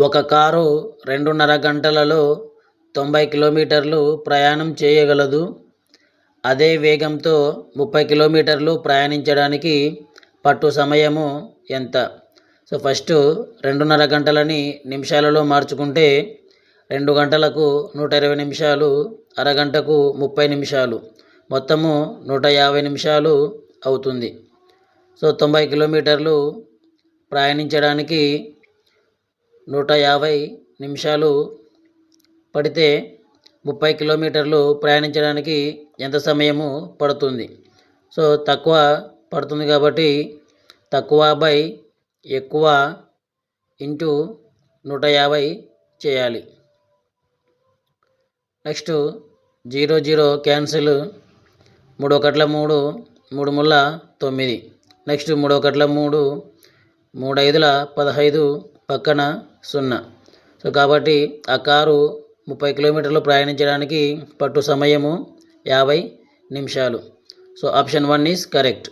ఒక కారు రెండున్నర గంటలలో తొంభై కిలోమీటర్లు ప్రయాణం చేయగలదు. అదే వేగంతో ముప్పై కిలోమీటర్లు ప్రయాణించడానికి పట్టు సమయము ఎంత? సో ఫస్ట్ రెండున్నర గంటలని నిమిషాలలో మార్చుకుంటే రెండు గంటలకు నూట ఇరవై నిమిషాలు అరగంటకు ముప్పై నిమిషాలు. మొత్తము నూట యాభై నిమిషాలు అవుతుంది. సో తొంభై కిలోమీటర్లు ప్రయాణించడానికి నూట యాభై నిమిషాలు పడితే ముప్పై కిలోమీటర్లు ప్రయాణించడానికి ఎంత సమయము పడుతుంది? సో తక్కువ పడుతుంది కాబట్టి తక్కువ బై ఎక్కువ ఇంటూ నూట యాభై చేయాలి. నెక్స్ట్ జీరో జీరో క్యాన్సిల్ మూడు ఒకట్ల మూడు మూడు ముళ్ళ తొమ్మిది. నెక్స్ట్ మూడు ఒకట్ల మూడు మూడు ఐదుల పదహైదు పక్కన సున్నా. సో కాబట్టి ఆ కారు ముప్పై కిలోమీటర్లు ప్రయాణించడానికి పట్టు సమయము యాభై నిమిషాలు. So option one is correct.